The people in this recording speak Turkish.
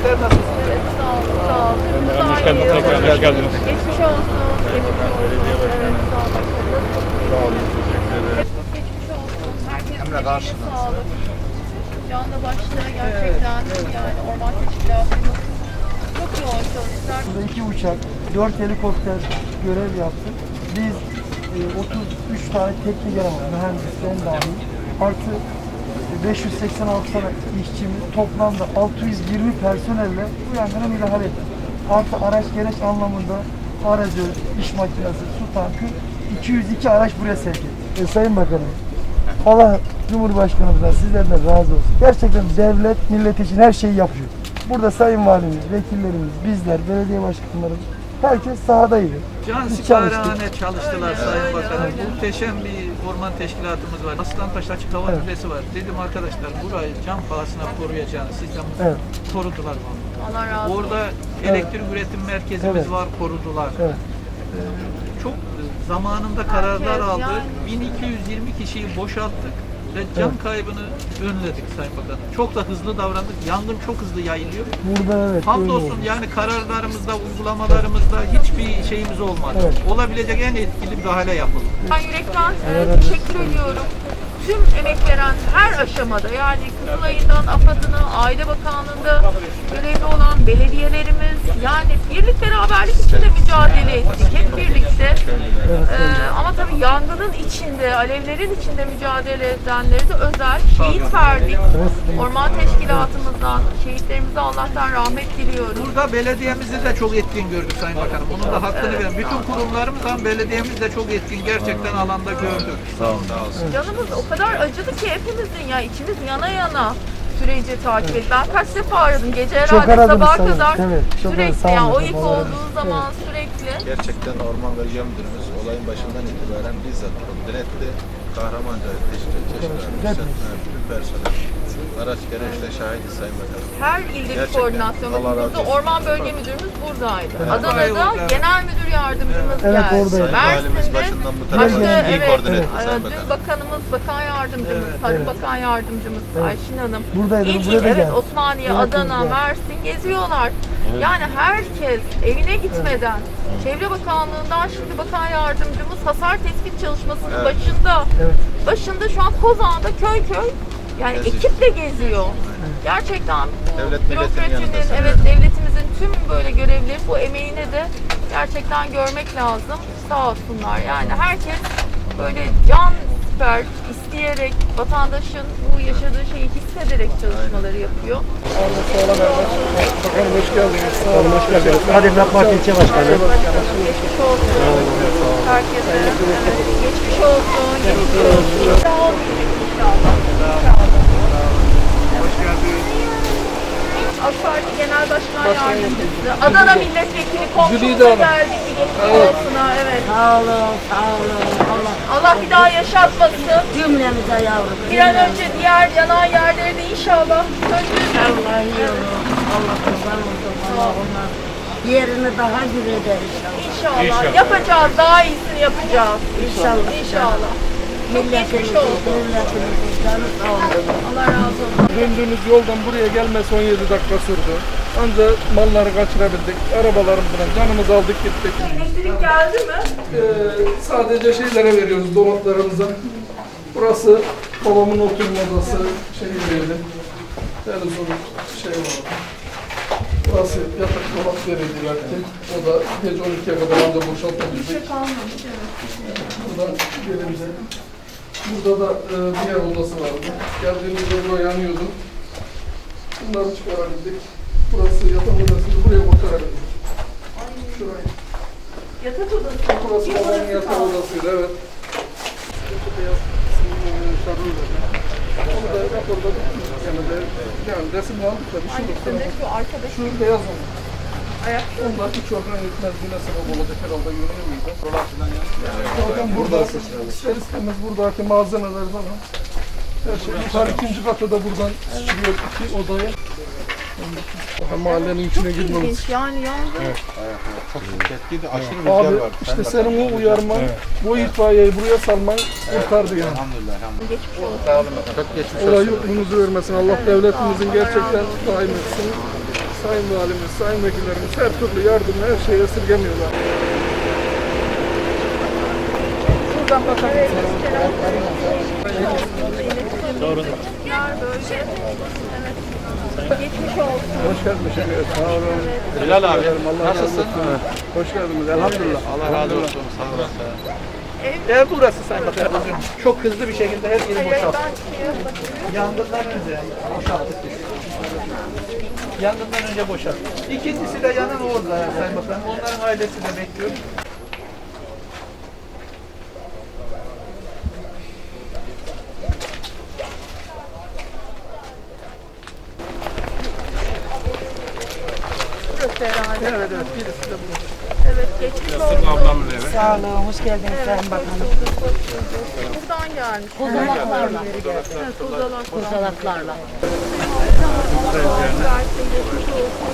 Sizler nasılsınız? Evet, sağ olun, sağ olun. Hoş geldiniz. Tekrar hoş geldiniz. Geçmiş olsun. Geçmiş olsun. Evet, sağ olun. Sağ olun. Teşekkür ederim. Geçmiş olsun. Herkes Emre karşına. sağlık. Canla başla gerçekten yani orman teşkilatımız çok yoğun çalıştılar. Burada iki uçak, dört helikopter görev yaptı. Biz e, 33 tane teknik eleman, mühendislerin dahil, artı 586 tane işçimiz toplamda 620 personelle bu yangına müdahale ettik. Artı araç gereç anlamında aracı, iş makinesi, su tankı 202 araç buraya sevk ettik. E, Sayın Bakanım, Allah Cumhurbaşkanımızdan sizlerden razı olsun. Gerçekten devlet millet için her şeyi yapıyor. Burada sayın valimiz, vekillerimiz, bizler, belediye başkanlarımız herkes sahadaydı. Can siparhane çalıştılar Öyle, Sayın Bakanım. Muhteşem bir orman teşkilatımız var. Aslantaş Açık Hava Evet. Kütlesi var. Dedim arkadaşlar burayı can pahasına koruyacağını sizden Evet. korudular bunu. Allah razı olsun. Orada elektrik üretim merkezimiz Evet. var, korudular. Evet. Çok e, zamanında kararlar Herkes aldık. yani. 1220 kişiyi boşalttık ve can Evet. kaybını önledik Sayın Bakanım. Çok da hızlı davrandık. Yangın çok hızlı yayılıyor. Burada evet. Hamdolsun yani kararlarımızda, uygulamalarımızda hiçbir şeyimiz olmadı. Evet. Olabilecek en etkili müdahale yapıldı. Ben yürekten e, teşekkür ediyorum. Tüm emek veren her aşamada yani Kızılay'ından AFAD'ına, Aile Bakanlığı'nda belediyelerimiz yani birlik beraberlik içinde mücadele ettik hep birlikte. Ee, ama tabii yangının içinde, alevlerin içinde mücadele edenleri de özel şehit verdik. Orman Teşkilatımızdan şehitlerimize Allah'tan rahmet diliyoruz. Burada belediyemizi de çok etkin gördük Sayın Bakanım. Onun da hakkını verin. Bütün kurumlarımız ama belediyemiz de çok etkin. Gerçekten alanda gördük. Sağ olun. Canımız o kadar acıdı ki hepimizin ya içimiz yana yana süreci takip et. Ben kaç defa aradım gece Çok herhalde sabaha sayın. kadar Evet, çok sürekli ya olun o ilk olduğu zaman sürekli. Gerçekten Orman Bölge Müdürümüz olayın başından itibaren bizzat kontrol etti. Kahramanca teşkil teşkilatı, bütün personel, araç gereçle şahit Sayın Bakanım. Her ilde bir Gerçekten. koordinasyon. Allah razı Bizde olsun. Orman Bölge Müdürümüz buradaydı. Adana'da Evet. Genel Müdür Yardımcımız Evet, geldi. oradaydı. Sayın Valimiz Mersin'de başından bu başta tarafa iyi evet, koordine etti evet, Sayın dün Bakanım. bakanımız, bakan yardımcımız, Evet, Tarım evet. Bakan Yardımcımız Ayşin Hanım. Buradaydı, İlçe- buraya da evet, geldi. Osmaniye, Evet, Adana. Mersin geziyorlar. Yani herkes evine gitmeden Çevre Bakanlığı'ndan şimdi bakan yardımcımız hasar tespit çalışmasının Evet. başında. Evet. Başında şu an Kozan'da köy köy yani Geziyor. ekiple geziyor. Gerçekten bu Devlet bürokratinin, evet devletimizin tüm böyle görevleri bu emeğine de gerçekten görmek lazım. Sağ olsunlar. Yani herkes böyle can siper isteyerek vatandaşın bu yaşadığı şeyi hissederek çalışmaları yapıyor. Bakanım hoş geldiniz. Sağ olun, hoş geldiniz. Hadi Emlak Parti İlçe Başkanı. Geçmiş olsun. Herkese geçmiş olsun. Geçmiş olsun. Sağ olun inşallah. Hoş geldiniz. AK Parti Genel Başkan Yardımcısı, Adana Milletvekili komşumuza geldik bir geçmiş olsun ha, evet. Sağ olun, sağ olun. Allah Allah bir daha yaşatmasın. cümlemize yavrum. Bir an önce diğer yanan yerleri de inşallah söndürsün. Allah iyi olur. Allah kurban olsun. Allah onlar yerini daha gür eder inşallah. İnşallah. Yapacağız, daha iyisini yapacağız. İnşallah. İnşallah. Olsun. devletimizin canı sağ olsun. Allah razı olsun. Döndüğümüz yoldan buraya gelmesi 17 dakika sürdü. Ancak malları kaçırabildik. Arabalarımızdan canımızı aldık gittik. Elektrik geldi mi? Ee, sadece şeylere veriyoruz dolaplarımıza. Burası babamın oturma odası şey verildi. Televizyon şey vardı. Burası yatak dolap verildi belki. O da gece 12'ye kadar anca boşaltabildik. Evet. Buradan gelince burada da e, diğer odası vardı. Geldiğimizde buraya yanıyordu. Bunları çıkarabildik. Burası yatak odası. Buraya kurtarabildik. Şurayı. Yatak odası. Burası babamın yatak odasıydı evet. Şu beyaz e, şarjıyla. Onu da raporda. Yani, de, yani resimle aldık da bir şey yok. Şu arkada. Şu beyaz olan. Onda hiç orhan gitmezliğine sebep olacak herhalde görünüyor muydu? Zaten burada ister istemez buradaki malzemeler falan. Her şey yukarı ikinci katı da buradan çıkıyor iki odaya. Daha mahallenin içine girmemiz. İlginç yani yangın. Çok şiddetliydi, aşırı Abi rüzgar var. işte senin o uyarman, bu itfaiyeyi buraya salman kurtardı yani. Elhamdülillah, elhamdülillah. Geçmiş olsun. Sağ olun. Çok geçmiş Allah olsun. yurdunuzu vermesin. Allah devletimizin gerçekten daim etsin. sayın valimiz, sayın vekillerimiz her türlü yardımı, her şeyi esirgemiyorlar. Şuradan bakabiliriz. Yar böyle. Evet. Geçmiş olsun. Hoş geldiniz. Sağ olun. Bilal abi, Allah nasılsın? Hoş geldiniz. Elhamdülillah. Allah razı olsun. Sağ olasın. Ev burası Sayın Bakanım. Çok hızlı bir şekilde her yeri boşalttık. Yangından önce boşalttık biz. Yangından önce boşalttık. İkincisi de yanan orada Sayın Bakanım. Onların ailesi de bekliyor. Evet geçmiş olsun. ablamın. Sağ olun, hoş geldiniz Sayın Bakanım. Buradan gelmiş. Kozalaklarla. Kozalaklarla. Kozalaklarla.